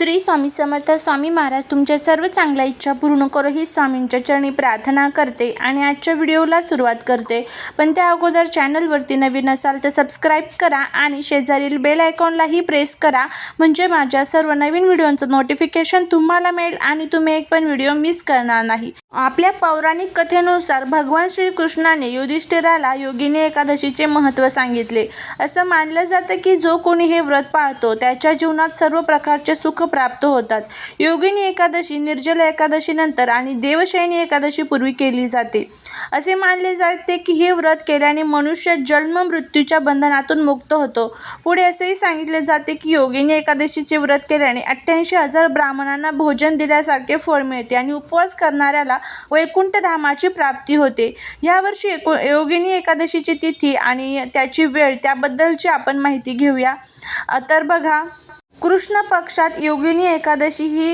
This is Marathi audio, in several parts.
श्री स्वामी समर्थ स्वामी महाराज तुमच्या सर्व चांगल्या इच्छा पूर्ण करो ही स्वामींच्या चरणी प्रार्थना करते आणि आजच्या व्हिडिओला सुरुवात करते. पण त्या अगोदर चॅनलवरती नवीन असाल तर सबस्क्राईब करा आणि शेजारील बेल आयकॉनलाही प्रेस करा. म्हणजे माझ्या सर्व नवीन व्हिडिओंचं नोटिफिकेशन तुम्हाला मिळेल आणि तुम्ही एक पण व्हिडिओ मिस करणार नाही. आपल्या पौराणिक कथेनुसार भगवान श्रीकृष्णाने युधिष्ठिराला योगिनी एकादशीचे महत्त्व सांगितले. असं मानलं जातं की जो कोणी हे व्रत पाळतो त्याच्या जीवनात सर्व प्रकारचे सुख प्राप्त होतात. योगिनी एकादशी निर्जला एकादशीनंतर आणि देवशयनी एकादशी पूर्वी केली जाते. असे मानले जाते की हे व्रत केल्याने मनुष्य जन्म मृत्यूच्या बंधनातून मुक्त होतो. पुढे असेही सांगितले जाते की योगिनी एकादशीचे व्रत केल्याने अठ्ठ्याऐंशी हजार ब्राह्मणांना भोजन दिल्यासारखे फळ मिळते आणि उपवास करणाऱ्याला वैकुंठ धामाची प्राप्ती होते. यावर्षी एको योगिनी एकादशीची तिथी आणि त्याची वेळ त्याबद्दलची आपण माहिती घेऊया. तर बघा कृष्ण पक्षात योगिनी एकादशी ही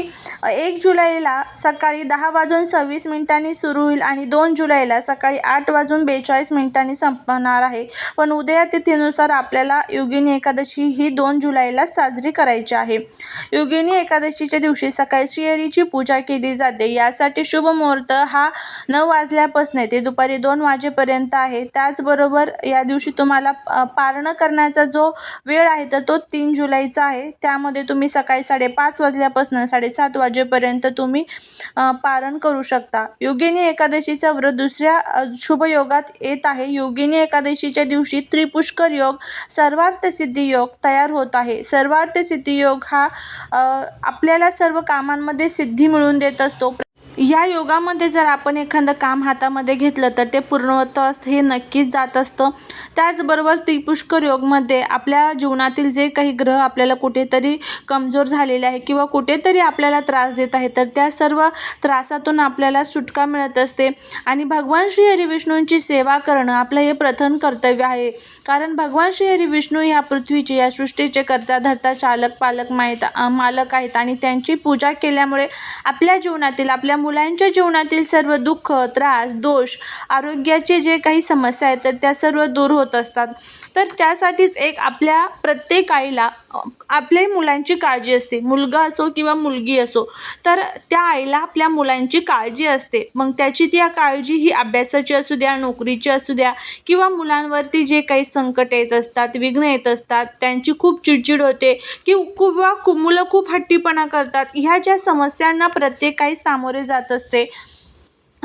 एक जुलैला सकाळी दहा वाजून सव्वीस मिनिटांनी सुरू होईल आणि दोन जुलैला सकाळी आठ वाजून बेचाळीस मिनिटांनी संपणार आहे. पण उदया तिथीनुसार आपल्याला योगिनी एकादशी ही दोन जुलैला साजरी करायची आहे. योगिनी एकादशीच्या दिवशी सकाळी श्रीहरीची पूजा केली जाते. यासाठी शुभ मुहूर्त हा नऊ वाजल्यापासून ते दुपारी दोन वाजेपर्यंत आहे. त्याचबरोबर या दिवशी तुम्हाला पारणं करण्याचा जो वेळ आहे तर तो तीन जुलैचा आहे. त्या त्यामध्ये तुम्ही सकाळी साडेपाच वाजल्यापासून साडेसात वाजेपर्यंत तुम्ही पारण करू शकता. योगिनी एकादशीचा व्रत दुसऱ्या शुभयोगात येत आहे. योगिनी एकादशीच्या दिवशी त्रिपुष्कर योग सर्वार्थ सिद्धी योग तयार होत आहे. सर्वार्थ सिद्धी योग हा आपल्याला सर्व कामांमध्ये सिद्धी मिळवून देत असतो. या योगामध्ये जर आपण एखादं काम हातामध्ये घेतलं तर ते पूर्णत्वास हे नक्कीच जात असतं. त्याचबरोबर त्रिपुष्कर योगमध्ये आपल्या जीवनातील जे काही ग्रह आपल्याला कुठेतरी कमजोर झालेले आहे किंवा कुठेतरी आपल्याला त्रास देत आहे तर त्या सर्व त्रासातून आपल्याला सुटका मिळत असते. आणि भगवान श्री हरिविष्णूंची सेवा करणं आपलं हे प्रथम कर्तव्य आहे. कारण भगवान श्री हरी विष्णू पृथ्वीचे या सृष्टीचे कर्ता धरता चालक पालक माहीत मालक आहेत. आणि त्यांची पूजा केल्यामुळे आपल्या जीवनातील आपल्या मुलांच्या जीवनातील सर्व दुःख त्रास दोष आरोग्याचे जे काही समस्या आहेत तर त्या सर्व दूर होत असतात. तर त्यासाठीच एक आपल्या प्रत्येक आईला आपल्या मुलांची काळजी असते. मुलगा असो किंवा मुलगी असो तर त्या आईला आपल्या मुलांची काळजी असते. मग त्याची ती काळजी ही अभ्यासाची असू द्या नोकरीची असू द्या किंवा मुलांवरती जे काही संकट येत असतात विघ्न येत असतात त्यांची खूप चिडचिड होते की किंवा मुलं खूप हट्टीपणा करतात. ह्या ज्या समस्यांना प्रत्येक काही सामोरे जा जात असते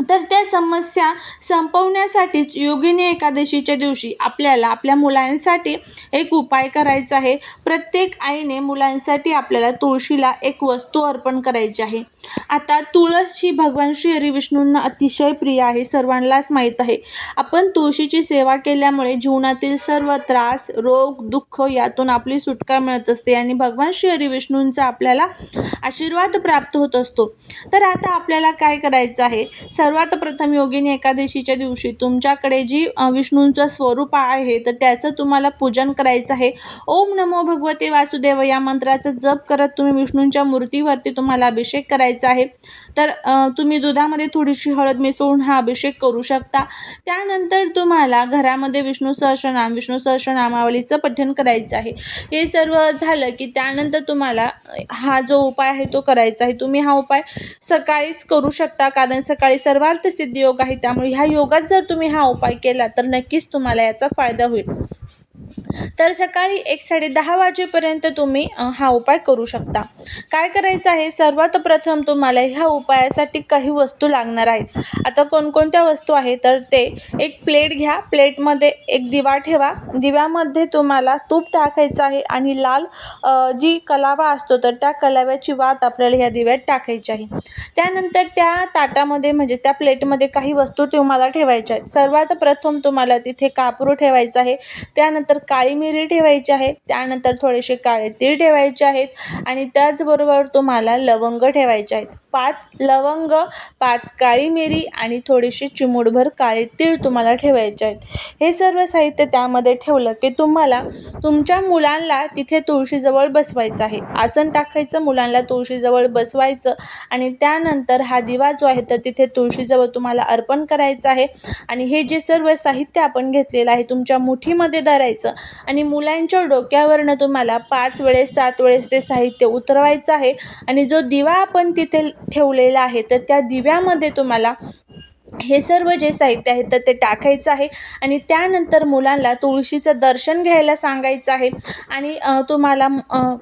तर त्या समस्या संपवण्यासाठीच योगिनी एकादशीच्या दिवशी आपल्याला आपल्या मुलांसाठी एक उपाय करायचा आहे. प्रत्येक आईने मुलांसाठी आपल्याला तुळशीला एक वस्तू अर्पण करायची आहे. आता तुळस ही भगवान श्री हरी विष्णूंना अतिशय प्रिय आहे सर्वांनाच माहीत आहे. आपण तुळशीची सेवा केल्यामुळे जीवनातील सर्व त्रास रोग दुःख यातून आपली सुटका मिळत असते आणि भगवान श्री हरी विष्णूंचा आपल्याला आशीर्वाद प्राप्त होत असतो. तर आता आपल्याला काय करायचं आहे? सर्वात प्रथम योगिनी एकादशीच्या दिवशी तुमच्याकडे जी विष्णूंचं स्वरूप आहे तर त्याचं तुम्हाला पूजन करायचं आहे. ओम नमो भगवते वासुदेव या मंत्राचा जप करत तुम्ही विष्णूंच्या मूर्तीवरती तुम्हाला अभिषेक करायचा आहे. तर तुम्ही दुधामध्ये थोडीशी हळद मिसळून हा अभिषेक करू शकता. त्यानंतर तुम्हाला घरामध्ये विष्णू सहस्रनाम विष्णू सहस्रनामावलीचं पठण करायचं आहे. हे सर्व झालं की त्यानंतर तुम्हाला हा जो उपाय आहे तो करायचा आहे. तुम्ही हा उपाय सकाळीच करू शकता कारण सकाळी सर्व सिद्ध योग आहे. त्यामुळे ह्या योगात जर तुम्ही हा उपाय केला तर नक्कीच तुम्हाला याचा फायदा होईल. तर सकाळी एक साडे दहा वाजेपर्यंत तुम्ही हा उपाय करू शकता. काय करायचं आहे? सर्वात प्रथम तुम्हाला ह्या उपायासाठी काही वस्तू लागणार आहेत. आता कोणकोणत्या वस्तू आहेत? तर ते एक प्लेट घ्या. प्लेटमध्ये एक दिवा ठेवा. दिव्यामध्ये तुम्हाला तूप टाकायचं आहे आणि लाल जी कलावा असतो तर त्या कलाव्याची वात आपल्याला ह्या दिव्यात टाकायची आहे. त्यानंतर त्या ताटामध्ये म्हणजे त्या प्लेटमध्ये काही वस्तू तुम्हाला ठेवायच्या आहेत. सर्वात प्रथम तुम्हाला तिथे कापूर ठेवायचं आहे. त्यानंतर काळी मिरी ठेवायची आहे. त्यानंतर थोडेसे काळे तीळ ठेवायचे आहेत. आणि त्याच त्याचबरोबर तुम्हाला लवंग ठेवायचे आहेत. पाच लवंग पाच काळी मिरी आणि थोडीशी चिमूटभर काळे तीळ तुम्हाला ठेवायचे आहेत. हे सर्व साहित्य त्यामध्ये ठेवलं की तुम्हाला तुमच्या मुलांना तिथे तुळशीजवळ बसवायचं आहे. आसन टाकायचं मुलांना तुळशीजवळ बसवायचं आणि त्यानंतर हा दिवा जो आहे तर तिथे तुळशीजवळ तुम्हाला अर्पण करायचं आहे आणि हे जे सर्व साहित्य आपण घेतलेलं आहे तुमच्या मुठीमध्ये धरायचं आणि मुलांच्या डोक्यावरनं तुम्हाला पाच वेळेस सात वेळेस ते साहित्य उतरवायचं आहे. आणि जो दिवा आपण तिथे ठेवलेला आहे तर त्या दिव्यामध्ये तुम्हाला हे सर्व जे साहित्य आहे तर ते टाकायचं आहे. आणि त्यानंतर मुलांना तुळशीचं दर्शन घ्यायला सांगायचं आहे. आणि तुम्हाला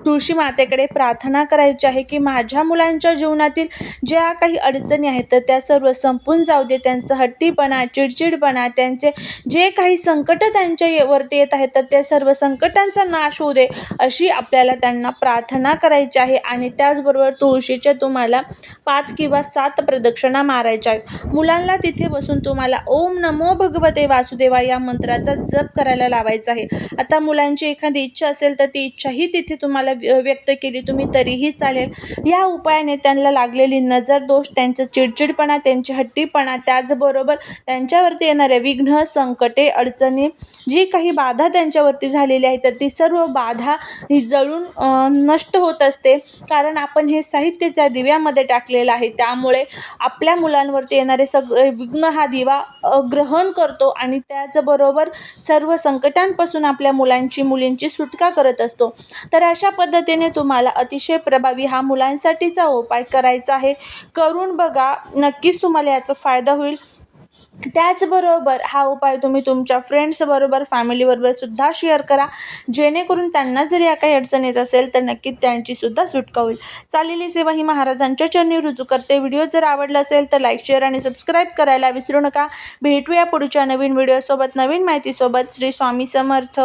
तुळशी मातेकडे प्रार्थना करायची आहे की माझ्या मुलांच्या जीवनातील ज्या काही अडचणी आहेत तर त्या सर्व संपून जाऊ दे. त्यांचं हट्टीपणा चिडचिडपणा त्यांचे जे काही संकट त्यांच्या वरती येत आहेत तर त्या सर्व संकटांचा नाश होऊ दे अशी आपल्याला त्यांना प्रार्थना करायची आहे. आणि त्याचबरोबर तुळशीच्या तुम्हाला पाच किंवा सात प्रदक्षिणा मारायच्या आहेत. मुलांना तिथे बसून तुम्हाला ओम नमो भगवते वासुदेवा या मंत्राचा जप करायला लावायचा आहे. आता मुलांची एखादी इच्छा असेल तर ती इच्छाही तिथे तुम्हाला व्य- व्यक्त केली तुम्ही तरीही चालेल. या उपायाने त्यांना लागलेली नजर दोष त्यांचं चिडचिडपणा त्यांची हट्टीपणा त्याचबरोबर त्यांच्यावरती येणारे विघ्न संकटे अडचणी जी काही बाधा त्यांच्यावरती झालेली आहे तर ती सर्व बाधा ही जळून नष्ट होत असते. कारण आपण हे साहित्य त्या दिव्यामध्ये टाकलेलं आहे. त्यामुळे आपल्या मुलांवरती येणारे सगळे विघ्न हा दिवा ग्रहण करतो आणि त्याचबरोबर सर्व संकटांपासून आपल्या मुलांची मुलींची सुटका करत असतो. तर अशा पद्धतीने तुम्हाला अतिशय प्रभावी हा मुलांसाठीचा उपाय करायचा आहे. करून बघा नक्कीच तुम्हाला याचा फायदा होईल. त्याचबरोबर हा उपाय तुम्ही तुमच्या फ्रेंड्सबरोबर फॅमिलीबरोबर सुद्धा शेअर करा. जेणेकरून त्यांना जर या काही अडचण येत असेल तर नक्कीच त्यांचीसुद्धा सुटका होईल. चालेली सेवा ही महाराजांच्या चरणी रुजू करते. व्हिडिओ जर आवडला असेल तर लाईक शेअर आणि सबस्क्राईब करायला विसरू नका. भेटूया पुढच्या नवीन व्हिडिओसोबत नवीन माहितीसोबत. श्री स्वामी समर्थ.